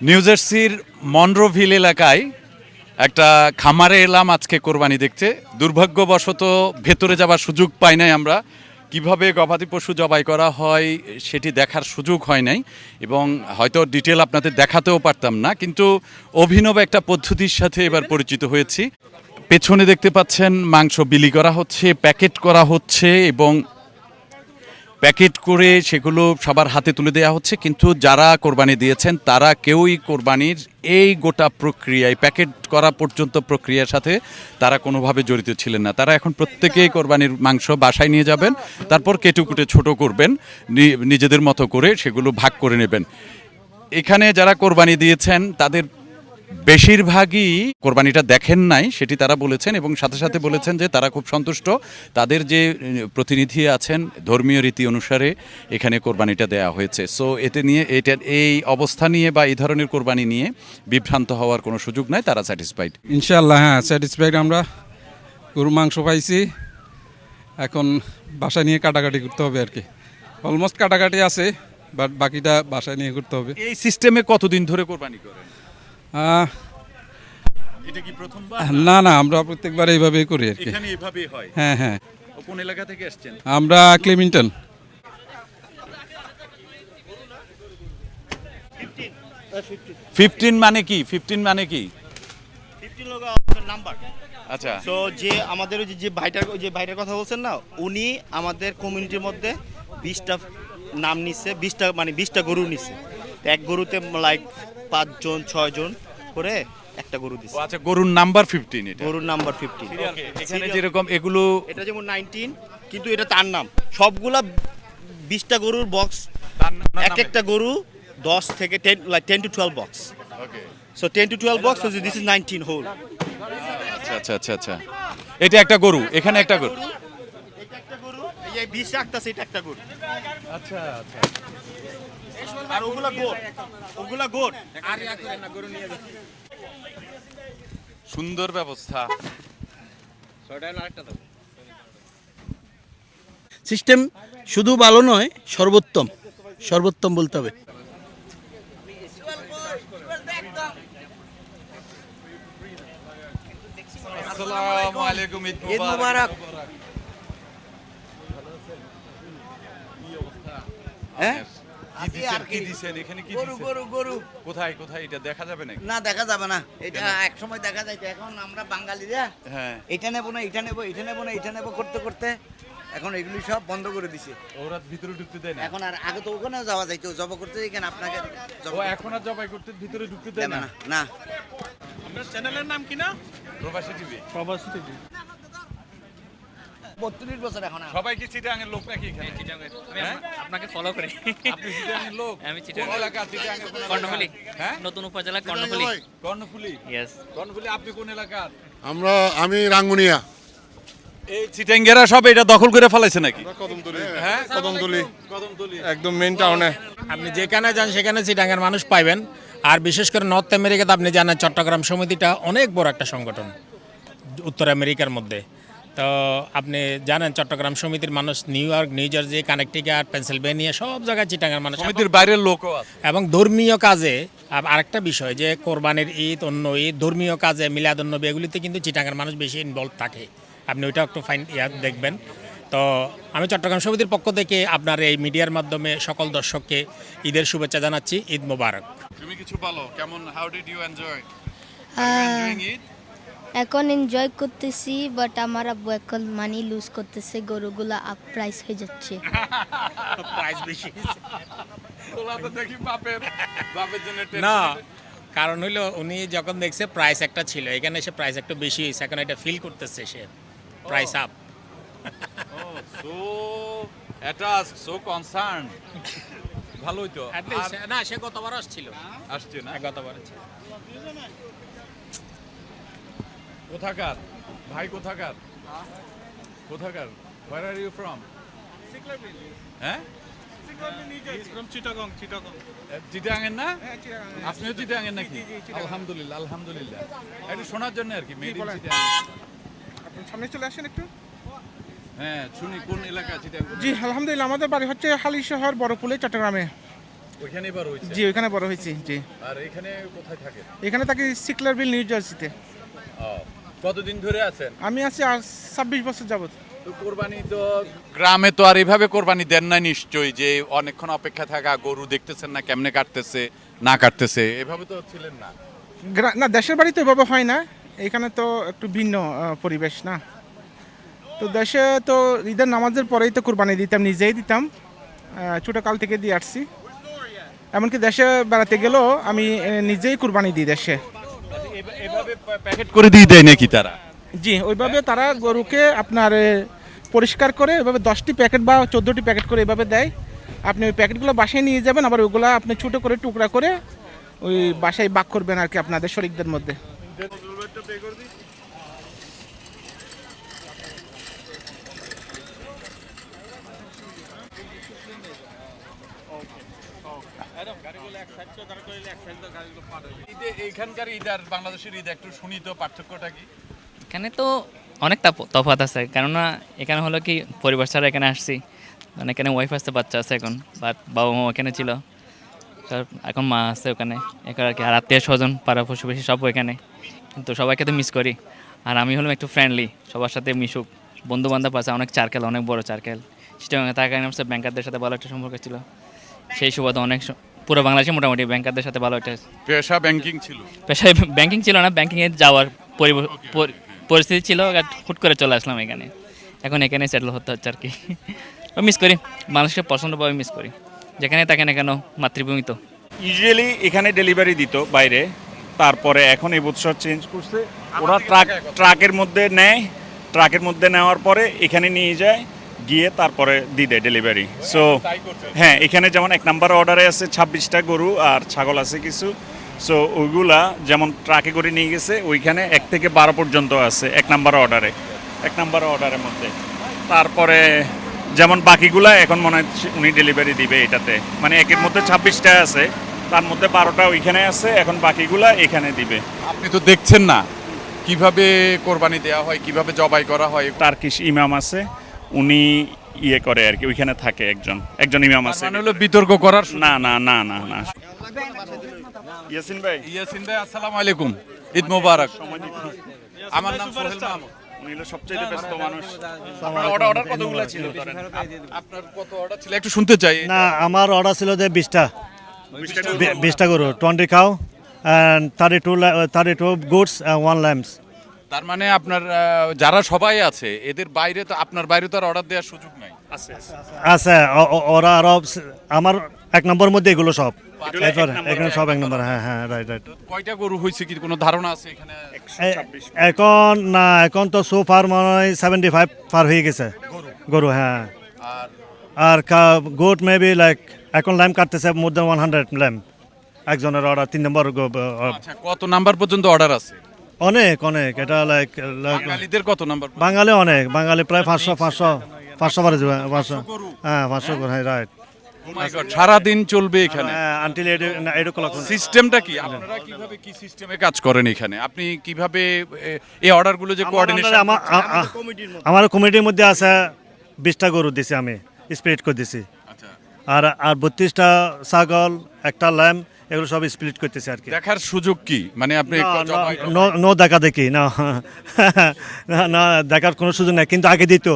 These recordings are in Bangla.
নিউ জার্সির মনরোভিল এলাকায় একটা খামারে এলাম আজকে কোরবানি দেখতে। দুর্ভাগ্যবশত ভেতরে যাবার সুযোগ পাই নাই আমরা। কীভাবে গবাদি পশু জবাই করা হয়, সেটি দেখার সুযোগ হয় নাই এবং হয়তো ডিটেল আপনাদের দেখাতেও পারতাম না, কিন্তু অভিনব একটা পদ্ধতির সাথে এবার পরিচিত হয়েছি। পেছনে দেখতে পাচ্ছেন মাংস বিলি করা হচ্ছে, প্যাকেট করা হচ্ছে এবং প্যাকেট করে সেগুলো সবার হাতে তুলে দেওয়া হচ্ছে, কিন্তু যারা কোরবানি দিয়েছেন, তারা কেউই কোরবানির এই গোটা প্রক্রিয়ায়, প্যাকেট করা পর্যন্ত প্রক্রিয়ার সাথে তারা কোনোভাবে জড়িত ছিলেন না। তারা এখন প্রত্যেকেই কোরবানির মাংস বাসায় নিয়ে যাবেন, তারপর কেটুকুটে ছোট করবেন নিজেদের মতো করে সেগুলো ভাগ করে নেবেন। এখানে যারা কোরবানি দিয়েছেন, তাদের বেশিরভাগই কোরবানিটা দেখেন নাই সেটি তারা বলেছেন এবং সাথে সাথে বলেছেন যে তারা খুব সন্তুষ্ট। তাদের যে প্রতিনিধি আছেন ধর্মীয় রীতি অনুসারে এখানে কোরবানিটা দেওয়া হয়েছে। সো এতে নিয়ে এটা এই অবস্থা নিয়ে বা এই ধরনের কোরবানি নিয়ে বিভ্রান্ত হওয়ার কোনো সুযোগ নাই তারা স্যাটিসফাইড ইনশাল্লাহ হ্যাঁ স্যাটিসফাইড আমরা। গরু মাংস পাইছি। এখন বাসায় নিয়ে কাটাকাটি করতে হবে আর কি। অলমোস্ট কাটাকাটি আছে বাট বাকিটা বাসায় নিয়ে করতে হবে। এই সিস্টেমে কতদিন ধরে কোরবানি করেন? এটা কি প্রথমবার? না না আমরা প্রত্যেকবার এইভাবেই করি আর কি। এখানে এভাবেই হয়? হ্যাঁ হ্যাঁ। কোন এলাকা থেকে আসছেন? আমরা ক্লিমিংটন। ফিফটিন মানে কি? ফিফটিন মানে কি? নাম্বার। আচ্ছা। সো যে আমাদের ওই যে- যে ভাইটার যে ভাইটার কথা বলছেন না উনি আমাদের কমিউনিটির মধ্যে বিশটা নাম নিচ্ছে বিশটা মানে বিশটা গরু নিচ্ছে এক গরুতে লাইক পাঁচজন ছয়জন। করে একটা গরু ও দিচ্ছে আচ্ছা গরুর নাম্বার ফিফটিন এটা। গরুর নাম্বার ফিফটিন এখানে যেরকম এগুলো এটা যেমন নাইনটিন কিন্তু এটা তার নাম। সবগুলা বিশটা গরুর বক্স এক একটা গরু দশ থেকে ten like ten to twelve box Okay. So ten to twelve box so this is nineteen whole আচ্ছা আচ্ছা আচ্ছা আচ্ছা। এটা একটা গরু এখানে একটা গরু। এটা একটা গরু এই যে বিশ রাখতেছে এটা একটা গরু। আচ্ছা আচ্ছা। আর ওগুলা গোট ওগুলা গোট। সুন্দর ব্যবস্থা। সিস্টেম শুধু ভালো নয় সর্বোত্তম। সর্বোত্তম বলতে হবে। আসসালামু আলাইকুম ঈদ ঈদ মুবারক। মুবারক। হ্যাঁ? কি দিছেন? কি দিছেন? এখানে কি গরু গরু গরু। কোথায় কোথায়? এটা দেখা যাবে নাকি? না দেখা যাবে না। এটা এক সময় দেখা যাইতো। এখন আমরা বাঙালিরা হ্যাঁ। এটা নেব না এটা নেব এটা নেব না এটা নেব করতে করতে এখন এগুলি সব বন্ধ করে দিছে। ওরা ভিতরে ঢুকতে দেয় না? এখন আর আগে তো ওখানে যাওয়া যাইতো জব করতে এখানে আপনাকে জব ও এখন আর জবাই করতে ভিতরে ঢুকতে দেয় না? না না। চ্যানেলের নাম কি না? প্রবাসী টিভি। প্রবাসী টিভি। বত্রিশ বছর এখন সবাই কি লোক নাকি এখানে? হ্যাঁ? আপনাকে ফলো করি। আপনি লোক? আমি। এলাকা চিটাঙের কর্ণফুলি। হ্যাঁ? নতুন উপজেলা কর্ণফুলি। কর্ণফুলি? ইয়েস কর্ণফুলি আপনি কোন এলাকার? আমরা আমি রাঙ্গুনিয়া। এই চিটাঙ্গেরা সব এটা দখল করে ফেলাইছে নাকি? কদমতলি। হ্যাঁ? কদমতলি। কদমতলি। একদম মেইন টাউনে আপনি যেখানে যান সেখানে চিটাঙ্গের মানুষ পাইবেন। আর বিশেষ করে নর্থ আমেরিকাতে আপনি জানেন চট্টগ্রাম সমিতিটা অনেক বড় একটা সংগঠন উত্তর আমেরিকার মধ্যে। তো আপনি জানেন চট্টগ্রাম সমিতির মানুষ New York New Jersey Connecticut Pennsylvania সব জায়গায় চিটাঙ্গের মানুষ সমিতির বাইরের লোকও আছে। এবং ধর্মীয় কাজে আরেকটা বিষয় যে কোরবানির ঈদ অন্য ঈদ ধর্মীয় কাজে মিলাদুন্নবী এগুলিতে কিন্তু চিটাঙ্গের মানুষ বেশি ইনভলভ থাকে। আপনি ওইটা একটু ফাইন ইয়া দেখবেন। তো আমি চট্টগ্রাম সমিতির পক্ষ থেকে আপনার এই মিডিয়ার মাধ্যমে সকল দর্শককে ঈদের শুভেচ্ছা জানাচ্ছি। ঈদ মোবারক। তুমি কিছু বলো কেমন হাউ ডিড ইউ এনজয় এখন এনজয় করতেছি বাট আমার আব্বু এখন মানি লুজ করতেছে গরুগুলা আপ প্রাইস হয়ে যাচ্ছে। প্রাইস বেশি তোলা তো দেখি বাপের বাপের জন্য না কারণ হইল উনি যখন দেখছে প্রাইস একটা ছিল এখানে এসে প্রাইস একটু বেশি হয়েছে এখন এটা ফিল করতেছে সে price up so attach so concern ভালোই তো। না সে গতবার আসছিল। আসছে না? গতবার ছিল কোথাকার? ভাই কোথাকার? কোথাকার? হোয়ার আর ইউ ফ্রম হ্যাঁ? চিটাঙের না? আপনিও চিটাঙের নাকি? আলহামদুলিল্লাহ আলহামদুলিল্লাহ। একটু শোনার জন্য আর কি মেড সামনে চলে আসেন একটু। হ্যাঁ শুনি কোন এলাকা জি আলহামদুলিল্লাহ আমাদের বাড়ি হচ্ছে হালি শহর বড়পুলে চট্টগ্রামে। ওইখানে এবার হয়েছে? জি ওইখানে বড় হয়েছি জি। আর এখানে কোথায় থাকেন এখানে থাকি সিকলার বিল নিউ জার্সিতে। কতদিন ধরে আছেন? আমি আছি আর ছাব্বিশ বছর যাবত তো কোরবানি তো গ্রামে তো আর এভাবে কোরবানি দেন না নিশ্চয়ই যে অনেকক্ষণ অপেক্ষা থাকা গরু দেখতেছেন না কেমনে কাটতেছে না কাটতেছে এভাবে তো ছিলেন না। না দেশের বাড়ি তো এভাবে হয় না। এখানে তো একটু ভিন্ন পরিবেশ না। তো দেশে তো ঈদের নামাজের পরেই তো কোরবানি দিতাম নিজেই দিতাম। ছোটকাল থেকে দিয়ে আসছি। এমনকি দেশে বেড়াতে গেলেও আমি নিজেই কোরবানি দিই দেশে। এভাবে প্যাকেট করে দিয়ে দেয় নাকি তারা? জি, ওইভাবে তারা গরুকে আপনার পরিষ্কার করে ওইভাবে দশটি প্যাকেট বা চোদ্দোটি প্যাকেট করে এভাবে দেয়। আপনি ওই প্যাকেটগুলো বাসায় নিয়ে যাবেন, আবার ওইগুলো আপনি ছোটো করে টুকরা করে ওই বাসায় বাক করবেন আর কি আপনাদের শরিকদের মধ্যে। ঈদে আর বাংলাদেশের ঈদ একটু শুনি তো পার্থক্যটা কি? এখানে তো অনেক তফাৎ আছে, কেননা এখানে হলো কি, পরিবার ছাড়া এখানে আসছি। মানে এখানে ওয়াইফ আসতে বাচ্চা আছে এখন বাবা মা এখানে ছিল। এখন মা আছে ওখানে। এখানে আর কি, আর আত্মীয় স্বজন, পাড়া পশুপাশি সব ওইখানে। কিন্তু সবাইকে তো মিস করি। আর আমি হলাম একটু ফ্রেন্ডলি সবার সাথে মিশুক। বন্ধু বান্ধব আছে, অনেক চারকেল অনেক বড় চারকেল সেটা তার কারণে ব্যাংকারদের সাথে ভালো একটা সম্পর্ক ছিল। সেই সুবাদে অনেক পুরো বাংলাদেশে মোটামুটি ব্যাংকারদের সাথে ভালো একটা পেশা ব্যাংকিং ছিল? পেশায় ব্যাংকিং ছিল না ব্যাংকিংয়ে যাওয়ার পরিস্থিতি ছিল হুট করে চলে আসলাম এখানে। এখন এখানে সেটেল হতে হচ্ছে আর কি। মিস করি মানুষকে পছন্দভাবে মিস করি। যেখানে থাকে না কেন মাতৃভূমি তো। ইউজুয়ালি এখানে ডেলিভারি দিত বাইরে তারপরে এখন এই বছর চেঞ্জ করছে। ওরা ট্রাক ট্রাকের মধ্যে নেয় ট্রাকের মধ্যে নেওয়ার পরে এখানে নিয়ে যায়। গিয়ে তারপরে দিয়ে দেয় ডেলিভারি সো হ্যাঁ এখানে যেমন এক নাম্বার অর্ডারে আছে ছাব্বিশটা গরু আর ছাগল আছে কিছু। সো ওইগুলা যেমন ট্রাকে করে নিয়ে গেছে ওইখানে এক থেকে বারো পর্যন্ত আছে এক নাম্বার অর্ডারে এক নাম্বার অর্ডারের মধ্যে। তারপরে যেমন বাকিগুলা এখন মনে হচ্ছে উনি ডেলিভারি দিবে এটাতে। মানে একের মধ্যে ছাব্বিশটা আছে তার মধ্যে বারোটা ওইখানে আছে এখন বাকিগুলা এখানে দিবে। আপনি তো দেখছেন না কীভাবে কোরবানি দেওয়া হয় কীভাবে জবাই করা হয়। টার্কিশ ইমাম আছে। উনি ইয়ে করে আর কি ওইখানে থাকে একজন একজন ইমাম আছে। মানে হলো বিতর্ক করার না না না না না। ইয়াসিন ভাই। ইয়াসিন ভাই আসসালামু আলাইকুম। ঈদ মোবারক। আমার নাম সোহেল মাহমুদ উনি হলো সবচেয়ে ব্যস্ত মানুষ। আপনার অর্ডার অর্ডার কতগুলো ছিল? ধরেন আপনার কত অর্ডার ছিল? একটু শুনতে চাই। না আমার অর্ডার ছিল যে বিশটা। বি- বিশটা গরু twenty cow and thirty two thirty two goods one lamps তার মানে আপনার যারা সবাই আছে এদের বাইরে তো আপনার বাইরে তো আর অর্ডার দেওয়ার সুযোগ নাই। আছে ওরা আরও স- আমার এক নম্বর মধ্যে এগুলো সব। এখানে সব এক নম্বর। হ্যাঁ হ্যাঁ রাইট রাইট কয়টা গরু হয়েছে কি? কোনো ধারণা আছে এখানে? এখন না এখন তো সো ফার মনে হয় সেভেন্টি ফাইভ পার হয়ে গেছে। গরু? হ্যাঁ। আর? আর গোট মেবি লাইক এখন ল্যাম্প কাটতেছে more than one hundred lamp একজনের অর্ডার তিন নম্বর আচ্ছা কত নাম্বার পর্যন্ত অর্ডার আছে? অনেক অনেক। এটা লাইক বাঙালিদের কত নাম্বার? বাঙালি অনেক। বাঙালি প্রায় পাঁচশো পাঁচশো পাঁচশো বারে যাবে পাঁচশো। হ্যাঁ পাঁচশো করে হ্যাঁ রাইট সারা দিন চলবে এখানে। হ্যাঁ আনটিল এইট ও ক্লক সিস্টেমটা কি? আপনারা কীভাবে কি সিস্টেমে কাজ করেন এখানে? আপনি কীভাবে এই অর্ডারগুলো যে কোঅর্ডিনেশন আমার কমিটির মধ্যে। আছে বিশটা গরু দিছি আমি স্প্রেড করে দিছি। আচ্ছা। আর আর বত্রিশটা ছাগল একটা ল্যাম্প এগুলো সব স্প্লিট করতেছে আর কি। দেখার সুযোগ কি? মানে আপনি নো দেখা দেখি না। না, দেখার কোনো সুযোগ নাই কিন্তু আগে দিত।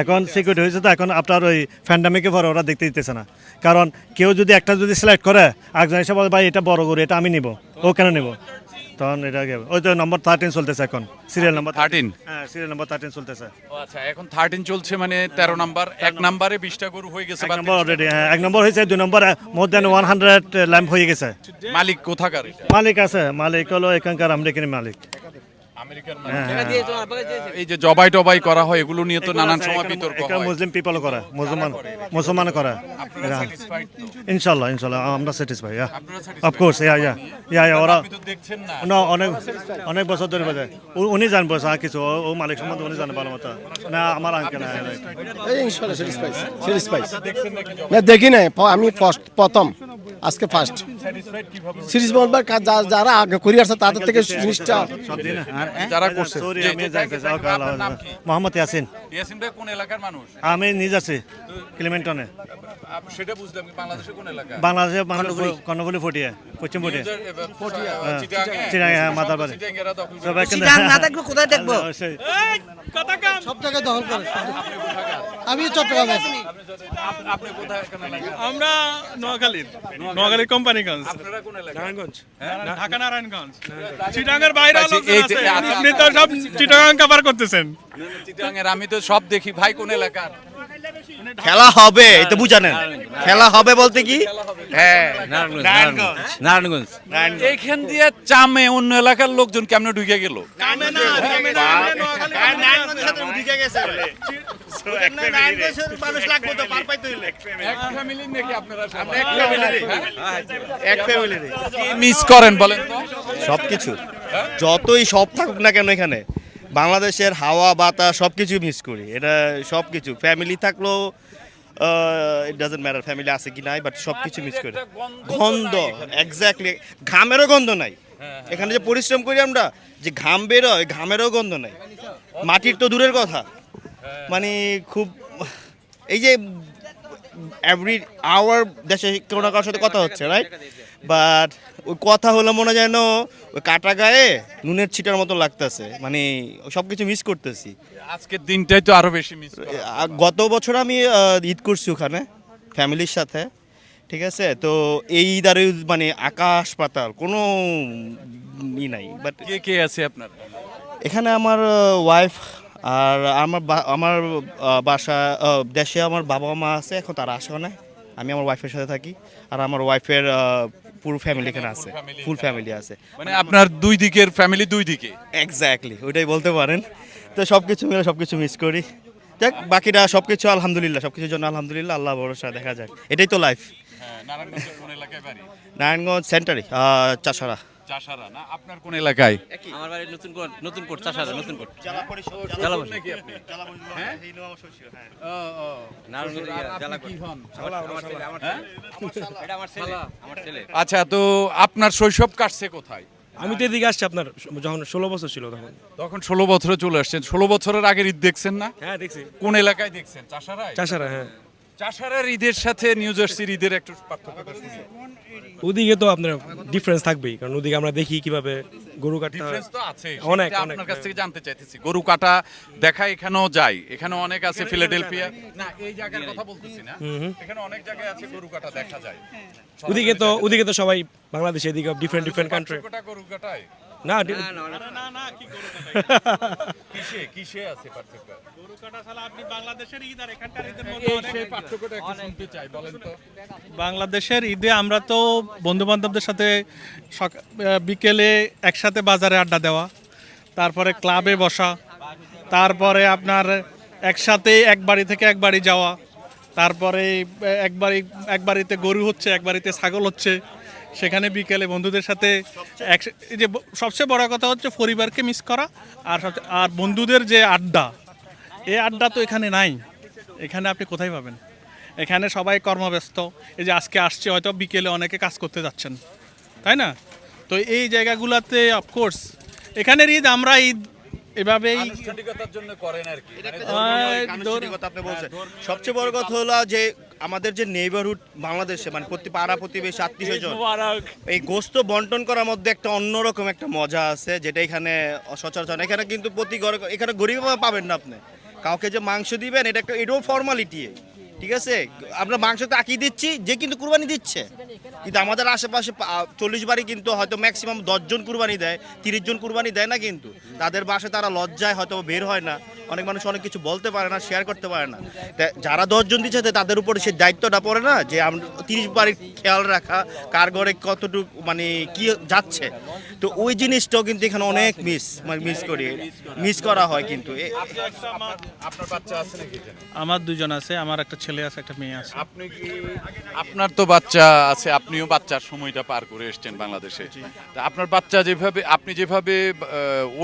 এখন সিকিউরিটি হয়েছে তো এখন আপনার ওই ফ্যান্ডামিকে পরে ওরা দেখতে দিতেছে না। কারণ কেউ যদি একটা যদি সিলেক্ট করে একজন হিসাবে বলে ভাই এটা বড় গরু এটা আমি নিব। ও কেন নেব? তখন এটা হবে? ওই তো নম্বর থার্টিন চলতেছে এখন। সিরিয়াল নাম্বার 13 হ্যাঁ সিরিয়াল নাম্বার থার্টিন চলতেছে। ও আচ্ছা এখন থার্টিন চলছে মানে তেরো নাম্বার এক নাম্বারে বিশটা গরু হয়ে গেছে এক নাম্বার অলরেডি হ্যাঁ এক নম্বর হয়েছে দুই number more than one hundred lamp হয়ে গেছে। মালিক কোথাকার এটা? মালিক আছে মালিক হলো এখানকার আমেরিকান মালিক। আমেরিকান হ্যাঁ, এই যে জবাই টবাই করা হয় এগুলো নিয়ে তো নানান সময় বিতর্ক হয়। মুসলিম পিপল করে মুসলমান মুসলমান করে। আমরা স্যাটিসফাই ইয়া? ইয়া ইয়া ইয়া ইয়া ওরা আপনি তো দেখছেন না। অনেক অনেক বছর ধরে বাজে উনি জানব কিছু ও- ও মালিক সম্বন্ধে উনি জানে ভালো মতো। না আমার হ্যাঁ স্যাটিসফাই স্যাটিসফাই না দেখি নাই আমি ফার্স্ট প্রথম আজকে ফার্স্ট। সিরিজ বল বা কাজ যারা আগে করে আসছে তাদের থেকে জিনিসটা যারা করছে? মোহাম্মদ ইয়াসিন। ইয়াসিন ভাই কোন এলাকার মানুষ? আমি নিজ আছি ক্লিমেন্টনে। সেটা বুঝলাম কি বাংলাদেশের কোন এলাকা? বাংলাদেশে কর্ণফুলি। ফটিয়া পশ্চিম ফটিয়া। হ্যাঁ, মাদারবাড়ি। সবাই না দেখব কোথায় দেখব অবশ্যই। সব জায়গায় দখল করে আমি চট্টগ্রামে আছি। আপনি কোথায় কোন এলাকা আমরা নোয়াখালীর নোয়াখালীর কোম্পানিগঞ্জ আপনারা কোন এলাকা নারায়ণগঞ্জ। ঢাকা নারায়ণগঞ্জ। চিটাঙ্গের বাইরে আচ্ছা, আছে। যে- আচ্ছা, আপনি তো সব চিটাঙ্গ কভার করতেছেন। চিটাঙ্গের আমি তো সব দেখি। ভাই কোন এলাকার? খেলা হবে এটা বুঝানেন। খেলা হবে বলতে কি? হ্যাঁ নারায়ণগঞ্জ এইখান দিয়ে চামে অন্য এলাকার লোকজন কেমনে ঢুকে গেল? মানুষ লাগবে তো পার পাইতে হইলে। এক ফ্যামিলি নাকি আপনারা এক ফ্যামিলির মিস করেন বলেন সবকিছু। যতই সব থাকুক না কেন এখানে বাংলাদেশের হাওয়া বাতাস সব কিছু মিস করি। এটা সব কিছু ফ্যামিলি থাকলেও ইট ডাজেন্ট ম্যাটার ফ্যামিলি আছে কি নাই বাট সব কিছু মিস করি গন্ধ এক্স্যাক্টলি ঘামেরও গন্ধ নাই। এখানে যে পরিশ্রম করি আমরা যে ঘাম বেরোয় ঘামেরও গন্ধ নাই। মাটির তো দূরের কথা। মানে খুব এই যে এভরি আওয়ার দেশে কোনো না কারোর সাথে কথা হচ্ছে রাইট বাট ওই কথা হলো মনে যেন ওই কাটা গায়ে নুনের ছিটার মতো লাগতেছে। মানে সব কিছু মিস করতেছি। আজকের দিনটাই তো আরও বেশি মিস গত বছর আমি আহ, ঈদ করছি ওখানে ফ্যামিলির সাথে। ঠিক আছে? তো এই ঈদ আর মানে আকাশ পাতাল কোনো ই নাই। বাট কে কে আছে আপনার? এখানে আমার ওয়াইফ আর আমার বা- আমার আহ, বাসা আহ, দেশে আমার বাবা মা আছে এখন তারা আসে না আমি আমার ওয়াইফের সাথে থাকি। আর আমার ওয়াইফের পুরো ফ্যামিলি এখানে আছে। ফুল ফ্যামিলি আছে। মানে আপনার দুই দিকের ফ্যামিলি দুই দিকে। এক্স্যাক্টলি ওইটাই বলতে পারেন। তো সব কিছু মিলে সব কিছু মিস করি। দেখ বাকিটা সব কিছু আলহামদুলিল্লাহ সব কিছুর জন্য আলহামদুলিল্লাহ আল্লাহ ভরসা দেখা যাক। এটাই তো লাইফ হ্যাঁ বাড়ি? নারায়ণগঞ্জ সেন্টারি চাষারা। চাষারা না? আপনার কোন এলাকায়? আমার বাড়ি নতুন কোট নতুন কোট চাষাদা নতুন কোট। নতুন নাকি আপনি? হ্যাঁ? ও, ও। নারায়ণগঞ্জ আর কি হন? আমার ছেলে। আমার ছেলে। আচ্ছা তো আপনার শৈশব কাটছে কোথায়? আমি তো এদিকে আসছি আপনার যখন ষোলো বছর ছিল তখন। তখন ষোলো বছরে চলে আসছেন। ষোলো বছরের আগের ঈদ দেখছেন না? হ্যাঁ দেখছি। কোন এলাকায় দেখছেন? চাষারায়? চাষারা হ্যাঁ। চাষারার ঈদের সাথে নিউ জার্সির ঈদের একটু পার্থক্যটা ওদিকে তো আপনার ডিফারেন্স থাকবেই কারণ ওদিকে আমরা দেখি কীভাবে গরু। ডিফারেন্স তো আছে অনেক, আপনার কাছ হ্যাঁ। থেকে জানতে চাইতেছি। গরু কাটা দেখা এখানেও যায় এখানে অনেক আছে ফিলাডেলফিয়া না এই জায়গার কথা বলতেছি না। এখানে অনেক জায়গায় আছে গরু কাটা দেখা যায়। ওদিকে তো ওদিকে তো সবাই বাংলাদেশে এদিকে ডিফারেন্ট ডিফারেন্ট কান্ট্রি গরু কাটায়। না কিসে কিসে আছে পার্থক্য? বাংলাদেশের ঈদ আর এখানকার ঈদের এই সেই পার্থক্যটা একটু শুনতে চাই বলেন তো। বাংলাদেশের ঈদে আমরা তো বন্ধু বান্ধবদের সাথে সক- বিকেলে একসাথে বাজারে আড্ডা দেওয়া তারপরে ক্লাবে বসা তারপরে আপনার একসাথে এক বাড়ি থেকে এক বাড়ি যাওয়া তারপরে এক বাড়ি এক বাড়িতে গরু হচ্ছে এক বাড়িতে ছাগল হচ্ছে সেখানে বিকেলে বন্ধুদের সাথে এক যে সবচেয়ে বড় কথা হচ্ছে পরিবারকে মিস করা আর আর বন্ধুদের যে আড্ডা এই আড্ডা তো এখানে নাই। এখানে আপনি কোথায় পাবেন? এখানে সবাই কর্মব্যস্ত। এই যে আজকে আসছে, হয়তো বিকেলে অনেকে কাজ করতে যাচ্ছেন। তাই না? তো এই জায়গাগুলোতে অফকোর্স এখানের ঈদ, আমরা ঈদ এভাবেই আনুষ্ঠানিকতার জন্য করেন আর কি। মানে আনুষ্ঠানিকতা আপনি বলছেন। সবচেয়ে বড় কথা হলো যে আমাদের যে নেইবারহুড বাংলাদেশে মানে প্রতি পাড়া প্রতিবেশী আত্মীয় জন এই গোস্ত বন্টন করার মধ্যে একটা অন্যরকম একটা মজা আছে যেটা এখানে সচরাচর এখানে কিন্তু প্রতি ঘরে এখানে গরিব পাবেন না আপনি। কাউকে যে মাংস দিবেন এটা একটা এটাও ফর্মালিটি ঠিক আছে? আমরা মাংস তো তাকিয়ে দিচ্ছি, যে কিন্তু কুরবানি দিচ্ছে। কিন্তু আমাদের আশেপাশে চল্লিশ বাড়ি কিন্তু হয়তো ম্যাক্সিমাম দশজন কুরবানি দেয়, তিরিশ জন কুরবানি দেয় না কিন্তু। তাদের বাসায় তারা লজ্জায় হয়তো বের হয় না। অনেক মানুষ অনেক কিছু বলতে পারে না শেয়ার করতে পারে না। যারা দশজন দিচ্ছে তাদের উপরে সেই দায়িত্বটা পড়ে না, যে আমরা তিরিশ বাড়ির খেয়াল রাখা, কার ঘরে কতটুকু মানে কি যাচ্ছে। তো ওই জিনিসটাও কিন্তু এখানে অনেক মিস মানে মিস করি মিস করা হয় কিন্তু। আপনার বাচ্চা আছে নাকি আমার দুজন আছে আমার একটা ছেলে আছে একটা মেয়ে আছে। আপনি কি আপনার তো বাচ্চা আছে আপনিও বাচ্চার সময়টা পার করে এসেছেন বাংলাদেশে। তা আপনার বাচ্চা যেভাবে আপনি যেভাবে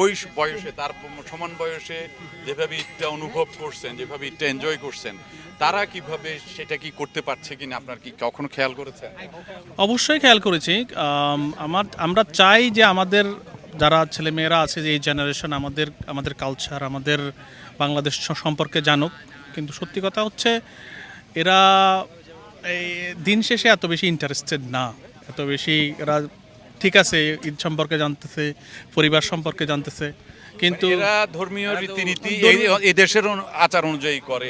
ওই বয়সে তার সমান বয়সে যেভাবে ঈদটা অনুভব করছেন যেভাবে ঈদটা এনজয় করছেন তারা কীভাবে সেটা কি করতে পারছে কিনা আপনার কি কখনো খেয়াল করেছেন? অবশ্যই খেয়াল করেছি। আমার, আমরা চাই যে আমাদের যারা ছেলেমেয়েরা আছে যে এই জেনারেশন আমাদের আমাদের কালচার আমাদের বাংলাদেশ সম্পর্কে জানুক। কিন্তু সত্যি কথা হচ্ছে, এরা এই দিন শেষে এত বেশি ইন্টারেস্টেড না। এত বেশি এরা ঠিক আছে, ঈদ সম্পর্কে জানতেছে, পরিবার সম্পর্কে জানতেছে। কিন্তু এরা ধর্মীয় রীতিনীতি এই দেশের আচার অনুযায়ী করে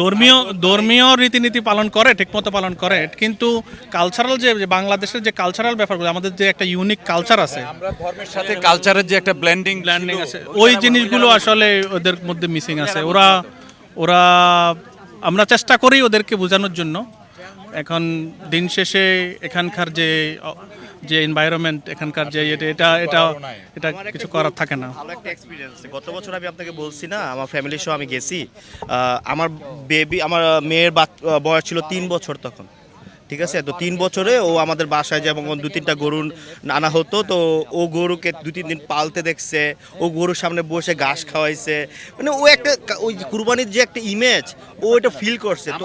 ধর্মীয় ধর্মীয় রীতিনীতি পালন করে ঠিকমতো পালন করে কিন্তু কালচারাল যে বাংলাদেশের যে কালচারাল ব্যাপারগুলো আমাদের যে একটা ইউনিক কালচার আছে আমরা ধর্মের সাথে কালচারের যে একটা ব্লেন্ডিং ব্ল্যান্ডিং আছে। ওই জিনিসগুলো আসলে ওদের মধ্যে মিসিং আছে। ওরা ওরা আমরা চেষ্টা করি ওদেরকে বোঝানোর জন্য। এখন দিন শেষে এখানকার যে যে এনভায়রনমেন্ট এখানকার যে এটা এটা এটা এটা কিছু করার থাকে না। ভালো একটা এক্সপিরিয়েন্স গত বছর আমি আপনাকে বলছি না, আমার ফ্যামিলির সহ আমি গেছি। আমার বেবি আমার মেয়ের বয়স ছিল তিন বছর তখন। ঠিক আছে? তো তিন বছরে ও আমাদের বাসায় যেমন দু তিনটা গরু আনা হতো। তো ও গরুকে দু তিন দিন পালতে দেখছে। ও গরুর সামনে বসে ঘাস খাওয়াইছে। মানে ও একটা ওই কুরবানির যে একটা ইমেজ ও এটা ফিল করছে। তো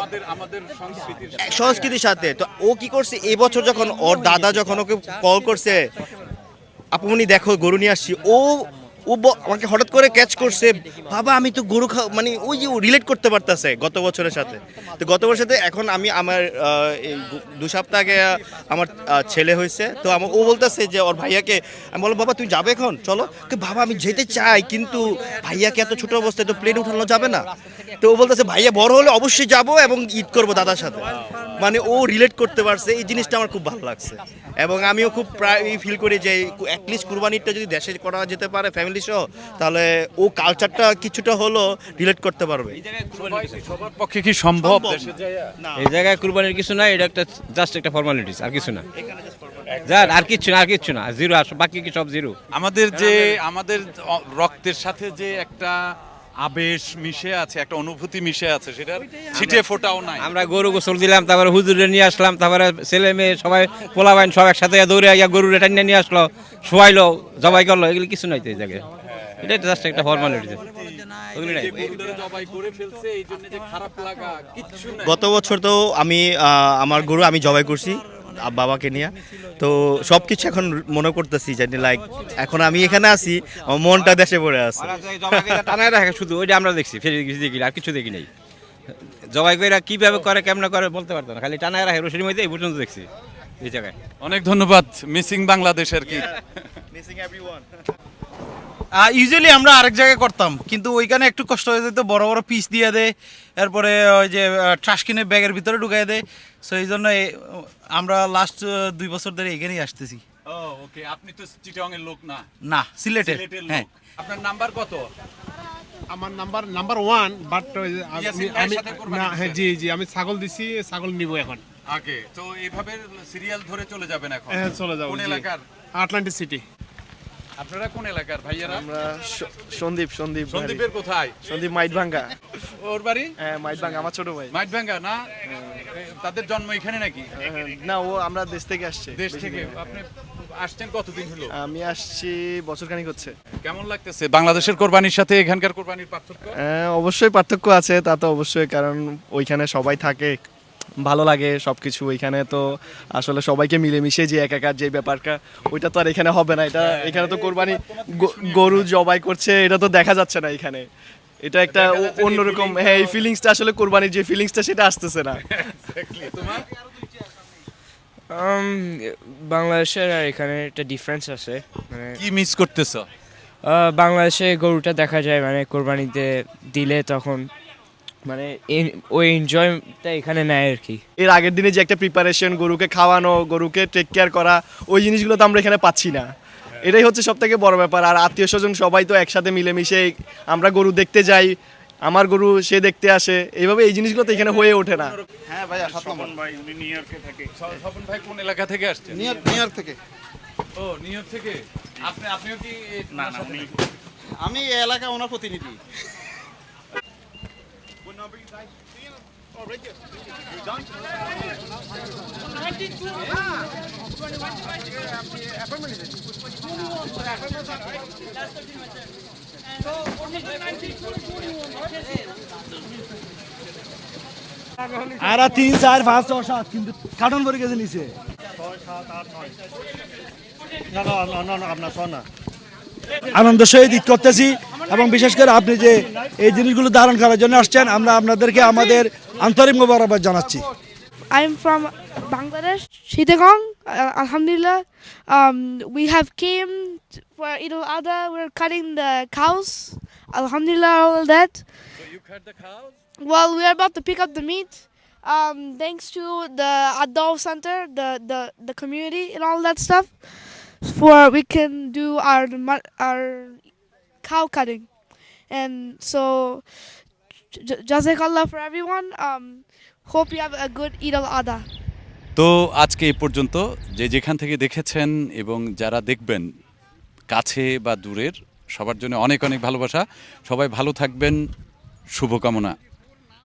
সংস্কৃতির সাথে। তো ও কি করছে? এবছর যখন ওর দাদা যখন ওকে কল করছে আপুমনি দেখো গরু নিয়ে আসছি। ও ও আমাকে হঠাৎ করে ক্যাচ করছে, বাবা, আমি তো গরু খা মানে ওই যে রিলেট করতে পারতেছে গত বছরের সাথে। তো গত বছরের সাথে এখন আমি আমার দু সপ্তাহ আগে আমার ছেলে হয়েছে। তো আমার ও বলতেছে যে ওর ভাইয়াকে, আমি বললাম, বাবা তুমি যাবে এখন? চলো। বাবা, আমি যেতে চাই, কিন্তু ভাইয়াকে এত ছোটো অবস্থায় তো প্লেন উঠানো যাবে না। তো ও বলতেছে ভাইয়া বড় হলে অবশ্যই যাব এবং ঈদ করব দাদার সাথে। মানে ও রিলেট করতে পারছে এই জিনিসটা আমার খুব ভালো লাগছে। এবং আমিও খুব প্রায় ফিল করি যে অ্যাটলিস্ট কুরবানিটা যদি দেশে করা যেতে পারে ফ্যামিলি সহ তাহলে ও কালচারটা কিছুটা হলো রিলেট করতে পারবে। সবার পক্ষে কি সম্ভব? এই জায়গায় কুরবানির কিছু নাই এটা একটা জাস্ট একটা ফর্মালিটিস আর কিছু না। যার আর কিচ্ছু না আর কিচ্ছু না জিরো আর বাকি কি সব জিরো? আমাদের যে আমাদের রক্তের সাথে যে একটা আবেশ মিশে আছে একটা অনুভূতি মিশে আছে সেটার ছিটে ফোটাও নাই। আমরা গরু গোসল দিলাম তারপরে হুজুরে নিয়ে আসলাম তারপরে ছেলে মেয়ে সবাই পোলা বাইন সব একসাথে দৌড়ে গিয়া গরু রেটা নিয়ে আসলো শোয়াইলো জবাই করল এগুলো কিছু নাই তো এই জায়গায়। এটা জাস্ট একটা নাই। গত বছর তো আমি আমার গরু আমি জবাই করছি। বাবাকে নিয়ে। তো সব কিছু এখন মনে করতেছি জানি লাইক এখন আমি এখানে আছি আমার মনটা দেশে পড়ে আছে। টানায় রাখে শুধু ওইটা আমরা দেখছি ফেরি কিছু দেখি আর কিছু দেখি নাই। জবাই করে কীভাবে করে কেমনে করে বলতে পারতো না খালি টানায় রাখে রসির মধ্যে এই পর্যন্ত দেখছি এই জায়গায়। অনেক ধন্যবাদ মিসিং বাংলাদেশের কি। ইউজুয়ালি আমরা আরেক জায়গায় করতাম কিন্তু ওইখানে একটু কষ্ট হয়ে যেত বড় বড় পিস দিয়ে দেয় এরপরে ওই যে ট্রাশ কিনে ব্যাগের ভিতরে ঢুকাই দেয় সো এই জন্য আমরা লাস্ট দুই বছর ধরে এখানেই আসতেছি। ও ওকে আপনি তো চিটং এর লোক না। না সিলেটের হ্যাঁ। আপনার নাম্বার কত? আমার নাম্বার নাম্বার ওয়ান বাট না হ্যাঁ জি জি আমি ছাগল দিছি ছাগল নিব এখন। আগে তো এইভাবে সিরিয়াল ধরে চলে যাবেন এখন। হ্যাঁ চলে যাব কোন এলাকার? আটলান্টিক সিটি আপনারা কোন এলাকার ভাইয়ারা? আমরা সন্দীপ সন্দীপ সন্দীপের কোথায়? সন্দীপ মাইট ভাঙ্গা ওর বাড়ি? হ্যাঁ মাইট ভাঙ্গা আমার ছোট ভাই। মাইটভাঙ্গা না? তাদের জন্ম এখানে নাকি? না ও আমরা দেশ থেকে আসছে দেশ থেকে। আপনি আসছেন কতদিন হলো? আমি আসছি বছর খানিক হচ্ছে। কেমন লাগতেছে? বাংলাদেশের কোরবানির সাথে এখানকার কোরবানির পার্থক্য? হ্যাঁ, অবশ্যই পার্থক্য আছে তা তো অবশ্যই কারণ ওইখানে সবাই থাকে। ভালো লাগে সব কিছু ওইখানে তো আসলে সবাইকে মিলেমিশে যে এক একাকার যে ব্যাপারটা ওইটা তো আর এখানে হবে না। এটা এখানে তো কোরবানি গরু জবাই করছে এটা তো দেখা যাচ্ছে না এখানে। এটা একটা অন্যরকম হ্যাঁ এই ফিলিংসটা আসলে কোরবানির যে ফিলিংসটা সেটা আসতেছে না। তোমার? বাংলাদেশের আর এখানে একটা ডিফারেন্স আছে মানে কি মিস করতেছো? বাংলাদেশে গরুটা দেখা যায় মানে কোরবানিতে দিলে তখন মানে ওই এনজয়টা এখানে নেয় আর কি। এর আগের দিনে যে একটা প্রিপারেশন গরুকে খাওয়ানো গরুকে টেক কেয়ার করা ওই জিনিসগুলো তো আমরা এখানে পাচ্ছি না। এটাই হচ্ছে সব থেকে বড় ব্যাপার। আর আত্মীয় স্বজন সবাই তো একসাথে মিলেমিশে আমরা গরু দেখতে যাই আমার গরু সে দেখতে আসে এইভাবে এই জিনিসগুলো তো এখানে হয়ে ওঠে না। হ্যাঁ ভাইয়া স্বপন ভাই উনি নিউ ইয়র্কে থাকে। স্বপন ভাই কোন এলাকা থেকে আসছেন? নিউ ইয়র্ক থেকে। ও নিউ ইয়র্ক থেকে? আপনি আপনিও কি না না উনি আমি এই এলাকা ওনার প্রতিনিধি। আর তিন চার পাঁচ ছয় সাত কিন্তু কার্টন ভরে গেছে নিচে। না না না না না আপনার ছয় না। আনন্দ সহিত করতেছি। এবং বিশেষ করে আপনি যে এই জিনিসগুলো ধারণ করার জন্য আসছেন আমরা আপনাদেরকে আমাদের আন্তরিক মোবারকবাদ জানাচ্ছি। I am from Bangladesh Chittagong আলহামদুলিল্লাহ we have came for Eid Adha we are cutting the cows আলহামদুলিল্লাহ all that well we are but to pick up the meat Um, thanks to the Adol Center, the, the, the community and all that stuff, for we can do our our cow cutting, and so jazakallah for everyone. Um, hope you have a good Eid al Adha. তো আজকে এই পর্যন্ত যে যেখান থেকে দেখেছেন এবং যারা দেখবেন কাছে বা দূরের সবার জন্য অনেক অনেক ভালোবাসা সবাই ভালো থাকবেন শুভকামনা